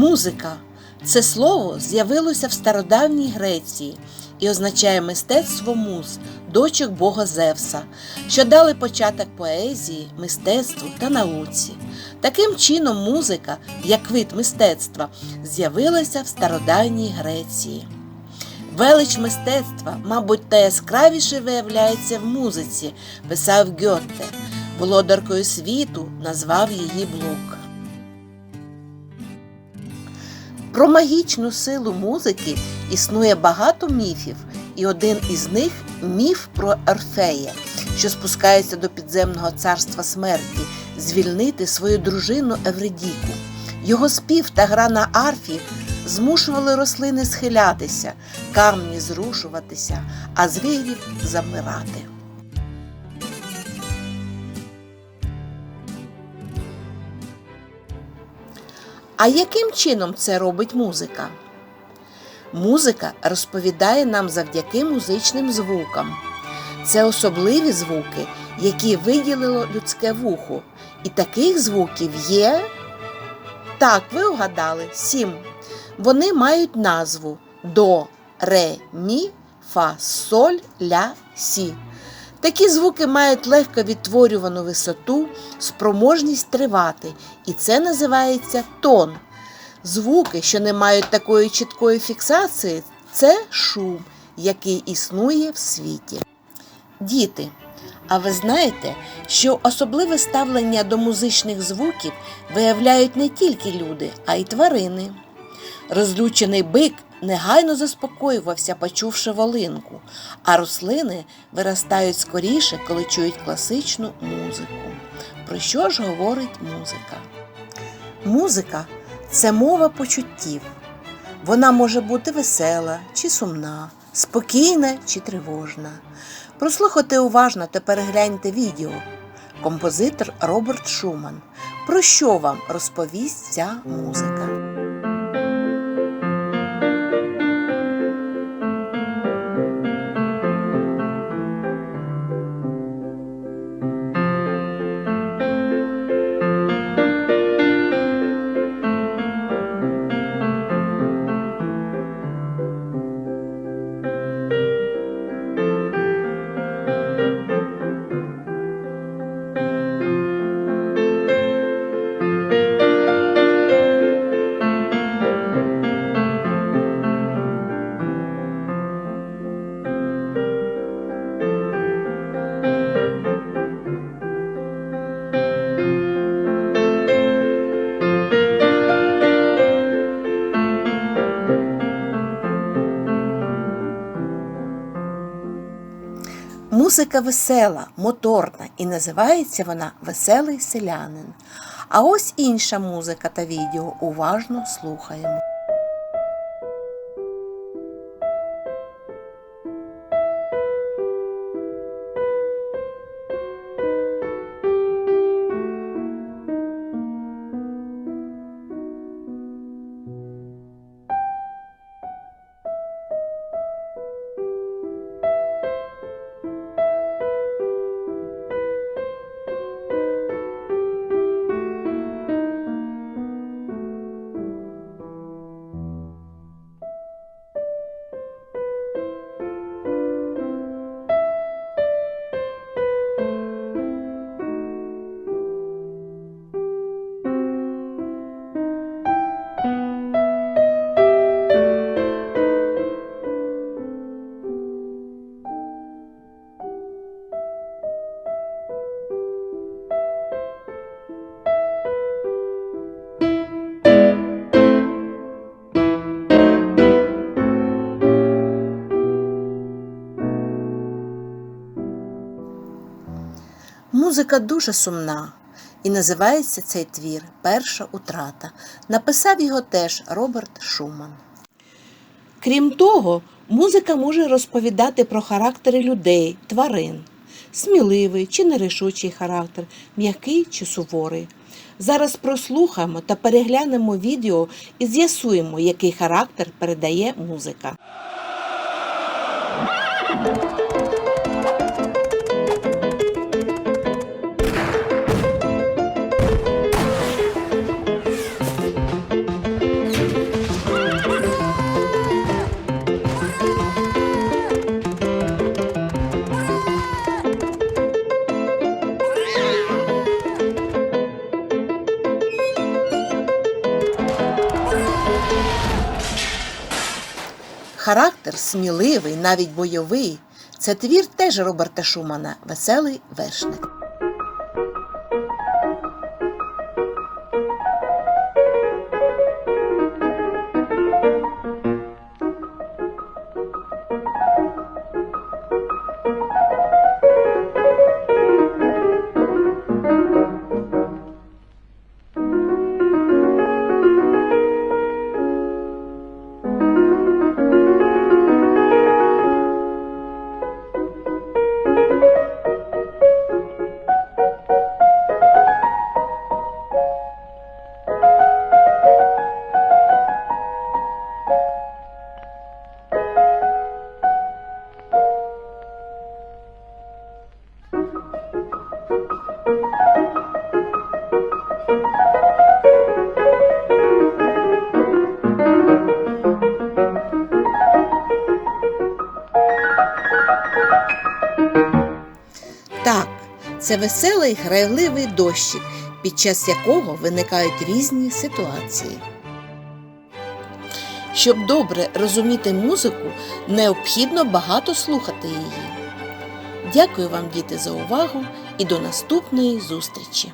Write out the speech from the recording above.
Музика це слово з'явилося в стародавній Греції і означає мистецтво муз, дочок бога Зевса, що дали початок поезії, мистецтву та науці. Таким чином, музика, як вид мистецтва, з'явилася в стародавній Греції. Велич мистецтва, мабуть, та яскравіше виявляється в музиці, писав Гьотте. Володаркою світу назвав її Блок. Про магічну силу музики існує багато міфів, і один із них міф про Орфея, що спускається до підземного царства смерті, звільнити свою дружину Евредіку. Його спів та гра на арфі змушували рослини схилятися, камні зрушуватися, а звірів замирати. А яким чином це робить музика? Музика розповідає нам завдяки музичним звукам. Це особливі звуки, які виділило людське вухо. І таких звуків є. Так, ви вгадали, сім. Вони мають назву до, ре, мі, фа, соль, ля, сі. Такі звуки мають легко відтворювану висоту, спроможність тривати, і це називається тон. Звуки, що не мають такої чіткої фіксації, це шум, який існує в світі. Діти, а ви знаєте, що особливе ставлення до музичних звуків виявляють не тільки люди, а й тварини. Розлючений бик негайно заспокоювався, почувши волинку, а рослини виростають скоріше, коли чують класичну музику. Про що ж говорить музика? Музика це мова почуттів. Вона може бути весела чи сумна, спокійна чи тривожна. Прослухайте уважно та перегляньте відео. Композитор Роберт Шуман. Про що вам розповість ця музика? Музика весела, моторна і називається вона Веселий селянин. А ось інша музика та відео уважно слухаємо. Музика дуже сумна, і називається цей твір Перша утрата. Написав його теж Роберт Шуман. Крім того, музика може розповідати про характери людей, тварин, сміливий чи нерішучий характер, м'який чи суворий. Зараз прослухаємо та переглянемо відео і з'ясуємо, який характер передає музика. Характер сміливий, навіть бойовий. Це твір теж Роберта Шумана Веселий вершник. Це веселий грайливий дощик, під час якого виникають різні ситуації. Щоб добре розуміти музику, необхідно багато слухати її. Дякую вам, діти, за увагу і до наступної зустрічі!